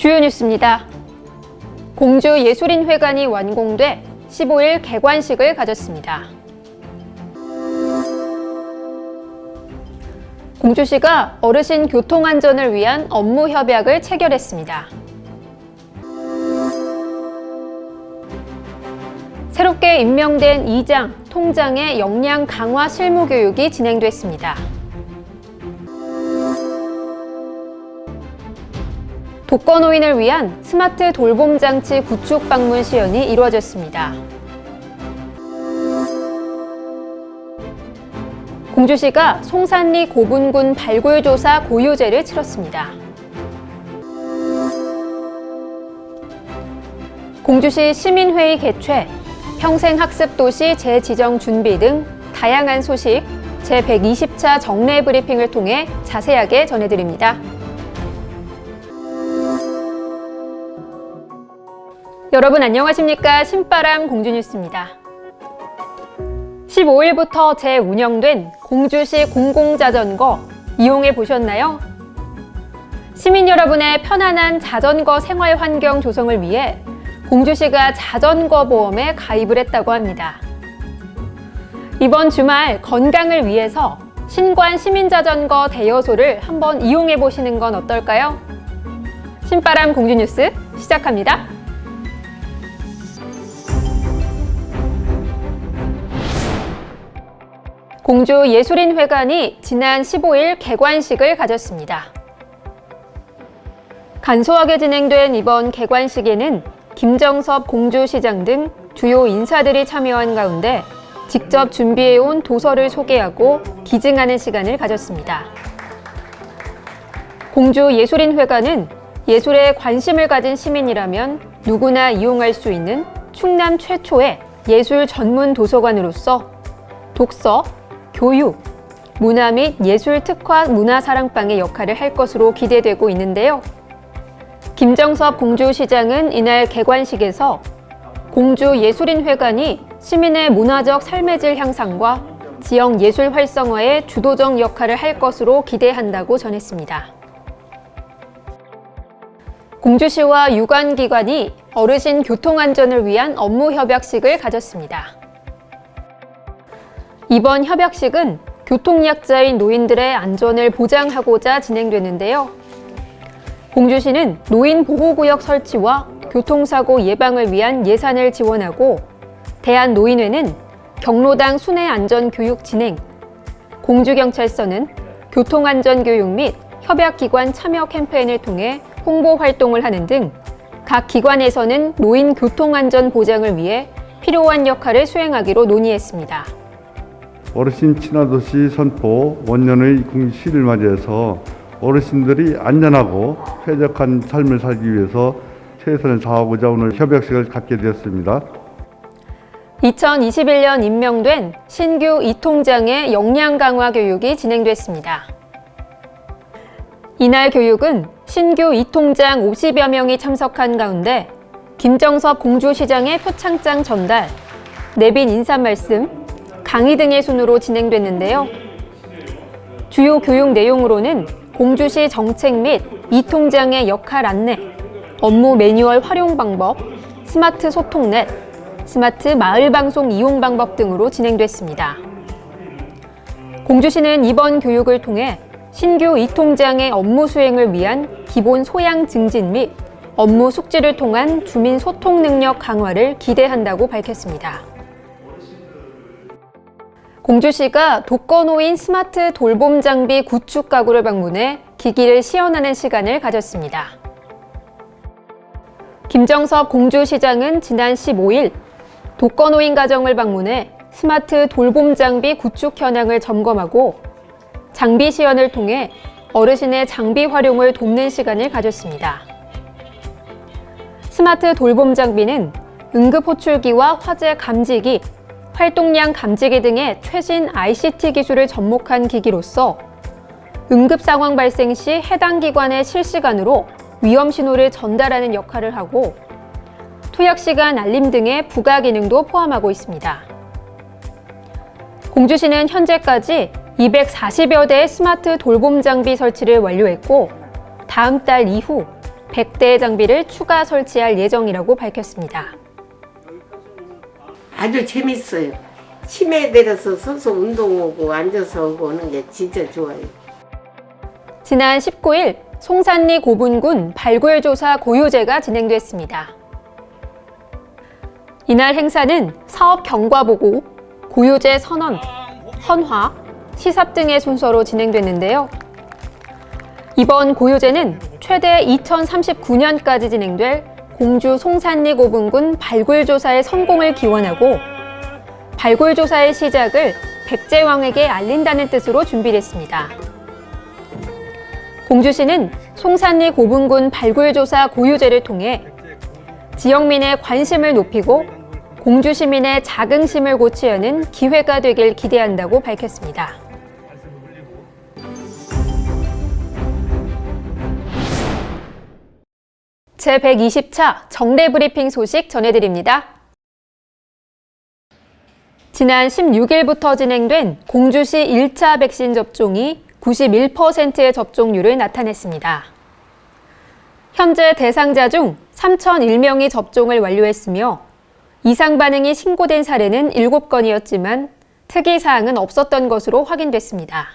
주요 뉴스입니다. 공주 예술인회관이 완공돼 15일 개관식을 가졌습니다. 공주시가 어르신 교통안전을 위한 업무 협약을 체결했습니다. 새롭게 임명된 이장, 통장의 역량 강화 실무 교육이 진행됐습니다. 독거노인을 위한 스마트 돌봄 장치 구축 방문 시연이 이루어졌습니다. 공주시가 송산리 고분군 발굴조사 고유제를 치렀습니다. 공주시 시민회의 개최, 평생학습도시 재지정 준비 등 다양한 소식 제120차 정례 브리핑을 통해 자세하게 전해드립니다. 여러분 안녕하십니까? 신바람 공주뉴스입니다. 15일부터 재운영된 공주시 공공자전거 이용해 보셨나요? 시민 여러분의 편안한 자전거 생활 환경 조성을 위해 공주시가 자전거 보험에 가입을 했다고 합니다. 이번 주말 건강을 위해서 신관 시민자전거 대여소를 한번 이용해 보시는 건 어떨까요? 신바람 공주뉴스 시작합니다. 공주 예술인회관이 지난 15일 개관식을 가졌습니다. 간소하게 진행된 이번 개관식에는 김정섭 공주시장 등 주요 인사들이 참여한 가운데 직접 준비해온 도서를 소개하고 기증하는 시간을 가졌습니다. 공주 예술인회관은 예술에 관심을 가진 시민이라면 누구나 이용할 수 있는 충남 최초의 예술 전문 도서관으로서 독서, 교육, 문화 및 예술 특화 문화사랑방의 역할을 할 것으로 기대되고 있는데요. 김정섭 공주시장은 이날 개관식에서 공주 예술인회관이 시민의 문화적 삶의 질 향상과 지역 예술 활성화에 주도적 역할을 할 것으로 기대한다고 전했습니다. 공주시와 유관기관이 어르신 교통안전을 위한 업무 협약식을 가졌습니다. 이번 협약식은 교통약자인 노인들의 안전을 보장하고자 진행되는데요. 공주시는 노인 보호구역 설치와 교통사고 예방을 위한 예산을 지원하고 대한노인회는 경로당 순회 안전 교육 진행, 공주경찰서는 교통안전 교육 및 협약기관 참여 캠페인을 통해 홍보 활동을 하는 등 각 기관에서는 노인 교통안전 보장을 위해 필요한 역할을 수행하기로 논의했습니다. 어르신 친화도시 선포 원년의 공시를 맞이해서 어르신들이 안전하고 쾌적한 삶을 살기 위해서 최선을 다하고자 오늘 협약식을 갖게 되었습니다. 2021년 임명된 신규 이통장의 역량 강화 교육이 진행됐습니다. 이날 교육은 신규 이통장 50여 명이 참석한 가운데 김정섭 공주시장의 표창장 전달, 내빈 인사 말씀, 강의 등의 순으로 진행됐는데요. 주요 교육 내용으로는 공주시 정책 및 이통장의 역할 안내, 업무 매뉴얼 활용 방법, 스마트 소통넷, 스마트 마을 방송 이용 방법 등으로 진행됐습니다. 공주시는 이번 교육을 통해 신규 이통장의 업무 수행을 위한 기본 소양 증진 및 업무 숙지를 통한 주민 소통 능력 강화를 기대한다고 밝혔습니다. 공주시가 독거노인 스마트 돌봄 장비 구축 가구를 방문해 기기를 시연하는 시간을 가졌습니다. 김정섭 공주시장은 지난 15일 독거노인 가정을 방문해 스마트 돌봄 장비 구축 현황을 점검하고 장비 시연을 통해 어르신의 장비 활용을 돕는 시간을 가졌습니다. 스마트 돌봄 장비는 응급 호출기와 화재 감지기, 활동량 감지기 등의 최신 ICT 기술을 접목한 기기로서 응급 상황 발생 시 해당 기관에 실시간으로 위험 신호를 전달하는 역할을 하고 투약 시간 알림 등의 부가 기능도 포함하고 있습니다. 공주시는 현재까지 240여 대의 스마트 돌봄 장비 설치를 완료했고 다음 달 이후 100대의 장비를 추가 설치할 예정이라고 밝혔습니다. 아주 재밌어요. 치매 내려서 서서 운동하고 앉아서 하는 게 진짜 좋아요. 지난 19일 송산리 고분군 발굴조사 고유제가 진행됐습니다. 이날 행사는 사업 경과 보고, 고유제 선언, 헌화, 시삽 등의 순서로 진행됐는데요. 이번 고유제는 최대 2039년까지 진행될 공주 송산리 고분군 발굴조사의 성공을 기원하고 발굴조사의 시작을 백제왕에게 알린다는 뜻으로 준비됐습니다. 공주시는 송산리 고분군 발굴조사 고유제를 통해 지역민의 관심을 높이고 공주 시민의 자긍심을 고취하는 기회가 되길 기대한다고 밝혔습니다. 제120차 정례 브리핑 소식 전해드립니다. 지난 16일부터 진행된 공주시 1차 백신 접종이 91%의 접종률을 나타냈습니다. 현재 대상자 중 3,001명이 접종을 완료했으며 이상 반응이 신고된 사례는 7건이었지만 특이 사항은 없었던 것으로 확인됐습니다.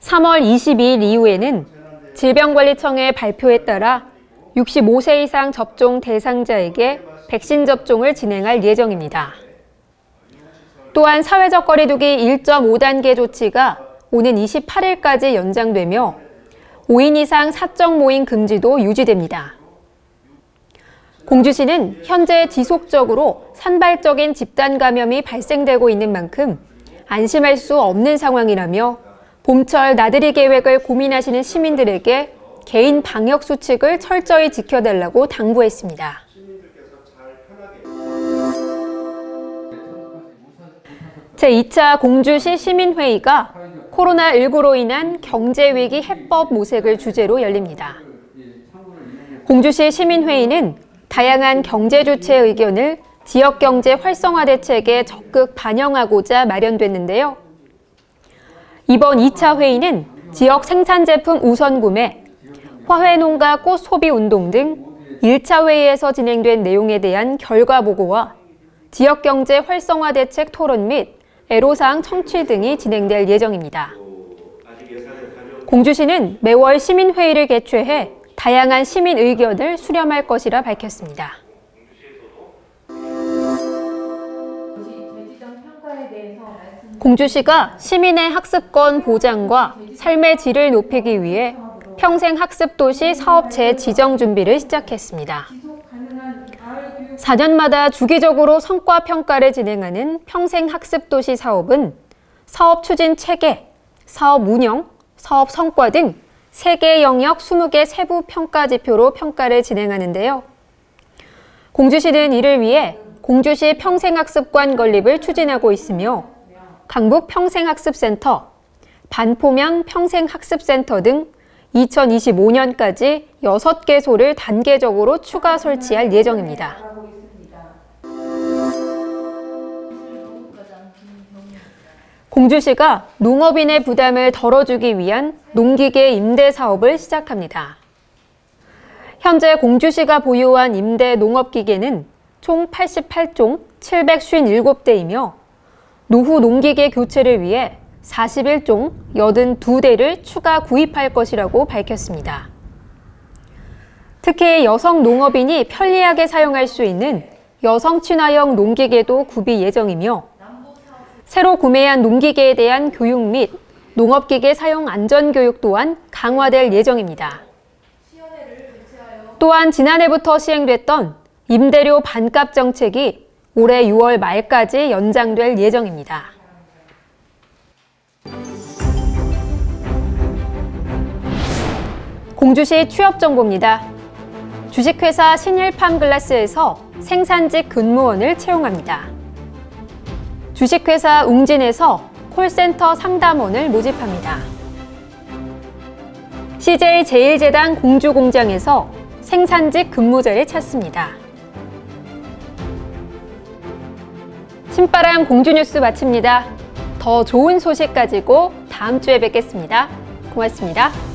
3월 22일 이후에는 질병관리청의 발표에 따라 65세 이상 접종 대상자에게 백신 접종을 진행할 예정입니다. 또한 사회적 거리두기 1.5단계 조치가 오는 28일까지 연장되며 5인 이상 사적 모임 금지도 유지됩니다. 공주시는 현재 지속적으로 산발적인 집단 감염이 발생되고 있는 만큼 안심할 수 없는 상황이라며 봄철 나들이 계획을 고민하시는 시민들에게 개인 방역 수칙을 철저히 지켜달라고 당부했습니다. 제2차 공주시 시민회의가 코로나19로 인한 경제위기 해법 모색을 주제로 열립니다. 공주시 시민회의는 다양한 경제 주체 의견을 지역 경제 활성화 대책에 적극 반영하고자 마련됐는데요. 이번 2차 회의는 지역 생산 제품 우선 구매, 화훼 농가 꽃 소비 운동 등 1차 회의에서 진행된 내용에 대한 결과 보고와 지역 경제 활성화 대책 토론 및 애로사항 청취 등이 진행될 예정입니다. 공주시는 매월 시민회의를 개최해 다양한 시민 의견을 수렴할 것이라 밝혔습니다. 공주시가 시민의 학습권 보장과 삶의 질을 높이기 위해 평생학습도시 사업 재지정 준비를 시작했습니다. 4년마다 주기적으로 성과 평가를 진행하는 평생학습도시 사업은 사업 추진 체계, 사업 운영, 사업 성과 등 3개 영역 20개 세부 평가 지표로 평가를 진행하는데요. 공주시는 이를 위해 공주시 평생학습관 건립을 추진하고 있으며 강북 평생학습센터, 반포면 평생학습센터 등 2025년까지 6개 소를 단계적으로 추가 설치할 예정입니다. 공주시가 농업인의 부담을 덜어주기 위한 농기계 임대 사업을 시작합니다. 현재 공주시가 보유한 임대 농업기계는 총 88종 757대이며 노후 농기계 교체를 위해 41종 82대를 추가 구입할 것이라고 밝혔습니다. 특히 여성 농업인이 편리하게 사용할 수 있는 여성 친화형 농기계도 구비 예정이며 새로 구매한 농기계에 대한 교육 및 농업기계 사용 안전 교육 또한 강화될 예정입니다. 또한 지난해부터 시행됐던 임대료 반값 정책이 올해 6월 말까지 연장될 예정입니다. 공주시 취업 정보입니다. 주식회사 신일팜 글라스에서 생산직 근무원을 채용합니다. 주식회사 웅진에서 콜센터 상담원을 모집합니다. CJ 제일재단 공주공장에서 생산직 근무자를 찾습니다. 신바람 공주뉴스 마칩니다. 더 좋은 소식 가지고 다음 주에 뵙겠습니다. 고맙습니다.